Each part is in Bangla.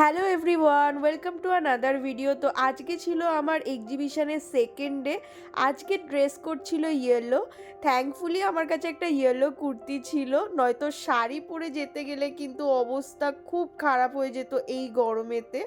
Hello everyone, welcome to another video. তো আজকে ছিল আমার এক্সিবিশনের সেকেন্ড ডে। আজকে ড্রেস কোড ছিল ইয়েলো। থ্যাঙ্কফুলি আমার কাছে একটা ইয়েলো কুর্তি ছিল। নয়তো শাড়ি পরে যেতে গেলে কিন্তু অবস্থা খুব খারাপ হয়ে যেত এই গরমেতে।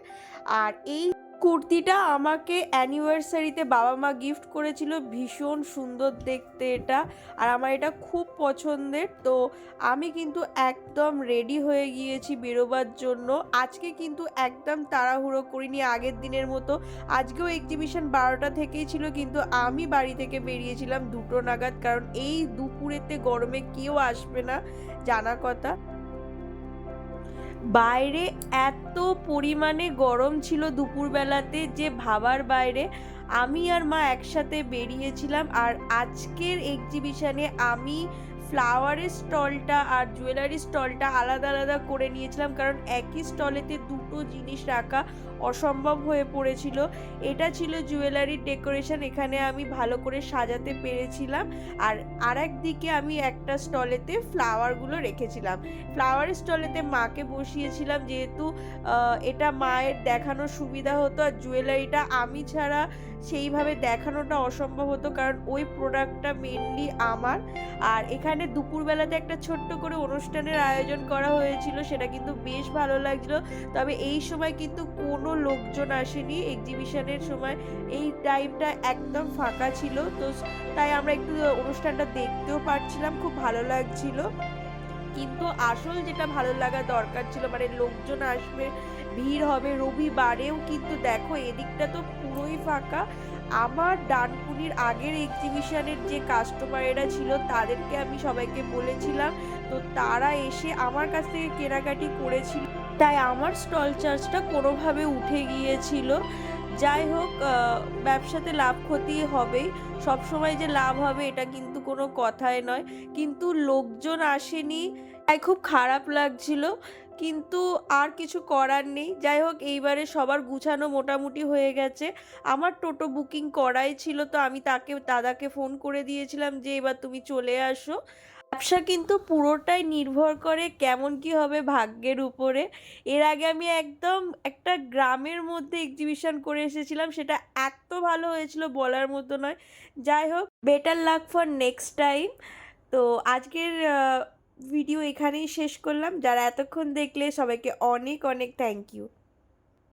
আর এই কুর্তিটা আমাকে অ্যানিভার্সারিতে বাবা মা গিফট করেছিল। ভীষণ সুন্দর দেখতে এটা। আর আমার এটা খুব পছন্দের। তো আমি কিন্তু একদম রেডি হয়ে গিয়েছি বেরোবার জন্য। আজকে কিন্তু একদম তাড়াহুড়ো করিনি আগের দিনের মতো। আজকেও এক্সিবিশন বারোটা থেকেই ছিল, কিন্তু আমি বাড়ি থেকে বেরিয়েছিলাম দুটো নাগাদ। কারণ এই দুপুরেতে গরমে কেউ আসবে না, জানা কথা। বাইরে এত পরিমাণে গরম ছিল দুপুরবেলাতে যে ভাবার বাইরে, আমি আর মা একসাথে বেরিয়েছিলাম। আর আজকের এক্সিবিশনে আমি ফ্লাওয়ারের স্টলটা আর জুয়েলারি স্টলটা আলাদা আলাদা করে নিয়েছিলাম, কারণ একই স্টলেতে দুটো জিনিস রাখা অসম্ভব হয়ে পড়েছিল। এটা ছিল জুয়েলারির ডেকোরেশন এখানে আমি ভালো করে সাজাতে পেরেছিলাম। আর আর দিকে আমি একটা স্টলেতে ফ্লাওয়ারগুলো রেখেছিলাম। ফ্লাওয়ারের স্টলেতে মাকে বসিয়েছিলাম যেহেতু এটা মায়ের দেখানোর সুবিধা হতো, আর জুয়েলারিটা আমি ছাড়া সেইভাবে দেখানোটা অসম্ভব হতো, কারণ ওই প্রোডাক্টটা মেনলি আমার। আর এখানে দুপুরবেলাতে একটা ছোট্ট করে অনুষ্ঠানের আয়োজন করা হয়েছিল, সেটা কিন্তু বেশ ভালো লাগছিল। তবে এই সময় কিন্তু কোনো লোকজন আসেনি এক্সিবিশনের সময়। এই টাইমটা একদম ফাঁকা ছিল, তো তাই আমরা একটু অনুষ্ঠানটা দেখতেও পারছিলাম, খুব ভালো লাগছিল। কিন্তু আসল যেটা ভালো লাগা দরকার ছিল মানে লোকজন আসবে, ভিড় হবে রবিবারেও কিন্তু দেখো এদিকটা তো পুরোই ফাঁকা। আমার ডানকুনির আগের এক্সিবিশনের যে কাস্টমারেরা ছিল তাদেরকে আমি সবাইকে বলেছিলাম, তো তারা এসে আমার কাছ থেকে কেনাকাটি করেছিল। তাই আমার স্টল চার্জটা কোনোভাবে উঠে গিয়েছিল। যাই হোক ব্যবসাতে লাভ ক্ষতি হবেই। সবসময় যে লাভ হবে, এটা কিন্তু কোনো কথাই নয়। কিন্তু লোকজন আসেনি, তাই খুব খারাপ লাগছিল। কিন্তু আর কিছু করার নেই। যাই হোক, এইবারে সবার গুছানো মোটামুটি হয়ে গেছে। আমার টোটো বুকিং করাই ছিল, তো আমি তাকে, দাদাকে ফোন করে দিয়েছিলাম যে, এবার তুমি চলে আসো। ব্যবসা কিন্তু পুরোটাই নির্ভর করে কেমন কি হবে ভাগ্যের উপরে। এর আগে আমি একদম একটা গ্রামের মধ্যে এক্সিবিশন করে এসেছিলাম, সেটা এত ভালো হয়েছিল বলার মতো নয়। যাই হোক better luck for next time তো আজকের ভিডিও এখানেই শেষ করলাম। যারা এতক্ষণ দেখলে সবাইকে অনেক অনেক থ্যাংক ইউ